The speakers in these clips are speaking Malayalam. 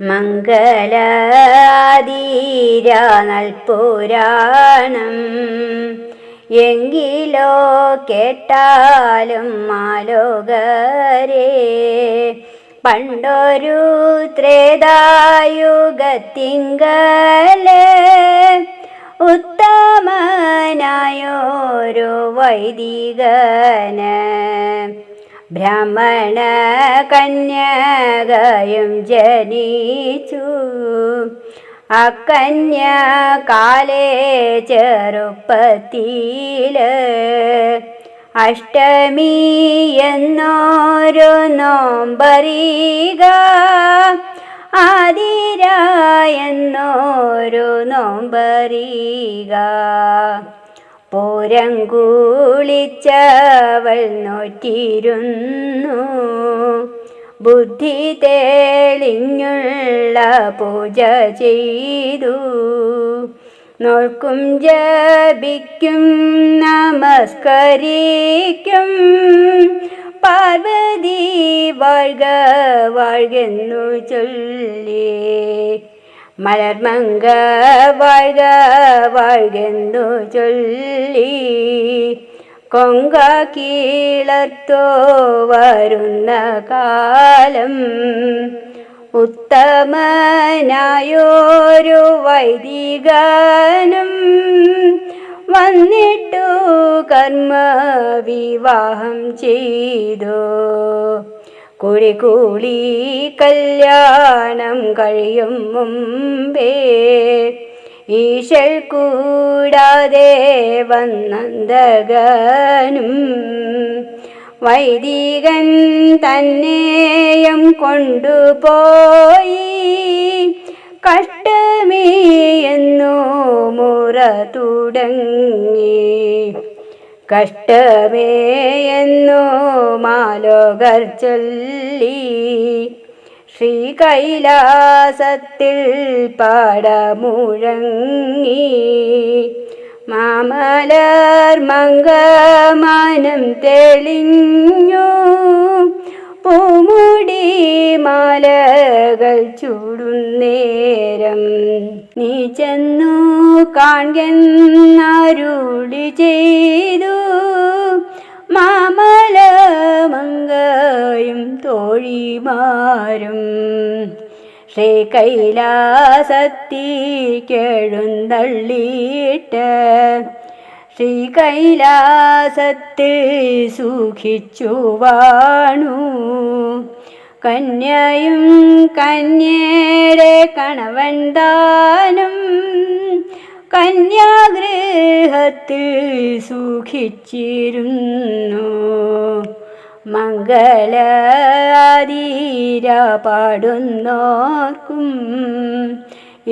മംഗളാതീരാനൽപുരാണം എങ്കിലോ കേട്ടാലും മാലോകരെ പണ്ടൊരു ത്രേതായുഗത്തിങ്കൽ. ഉത്തമനായൊരു വൈദികന്. ബ്രാഹ്മണ കന്യകയും ജനിച്ചു. അക്കന്യ കാലേ ചെറുപ്പത്തിൽ അഷ്ടമി എന്നൊരു നോമ്പറിക ആതിര എന്നൊരു നോമ്പറിക. പൂരം കൂളിച്ചവൾ നോറ്റിരുന്നു. ബുദ്ധി തേളിഞ്ഞുള്ള പൂജ ചെയ്തു. നോക്കും ജപിക്കും നമസ്കരിക്കും. പാർവതി വാഴ്ക വാഴ്കെന്നു ചൊല്ലി. മലർമങ്ക വാഴ്ക വാഴ്കെന്നു ചൊല്ലി. കൊങ്ക കീളത്തോ വരുന്ന കാലം ഉത്തമനായോരു വൈദികാനം വന്നിട്ടു കർമ്മ വിവാഹം ചെയ്തു. കുഴികൂളി കല്യാണം കഴിയും മുമ്പേ. ഈശൽ കൂടാതെ വന്നന്തകനും വൈദികൻ തന്നെയും കൊണ്ടുപോയി. കഷ്ടമേ എന്നു മുറ തുടങ്ങി. കഷ്ടമേ എന്നു മാലോകർ ചൊല്ലി. ശ്രീ കൈലാസത്തിൽ പാടമുഴങ്ങി. മാമലർ മംഗമാനം തെളിഞ്ഞു. പൂമുടി മാലകൾ ചൂടുന്നേരം നീ ചെന്നു കാൺകെന്നരുളി ചെയ്തു തോഴിമാരും ശ്രീ കൈലാസത്തി കൈലാസത്തിക്കെഴുന്നള്ളിയിട്ട് ശ്രീ കൈലാസത്തിൽ സുഖിച്ചു വാണു കന്യയും കന്യരെ കണവൻ ദാനം കന്യാഗൃഹത്തിൽ സൂക്ഷിച്ചിരുന്നു മംഗളാതീര പാടുന്നോർക്കും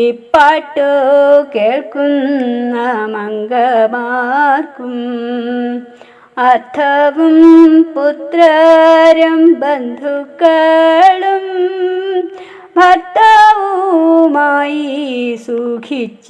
ഇപ്പാട്ടു കേൾക്കുന്ന മംഗമാർക്കും. അർത്ഥവും പുത്രരും ബന്ധുക്കളും ഭർത്താവുമായി സുഖിച്ചിരിക്കാം.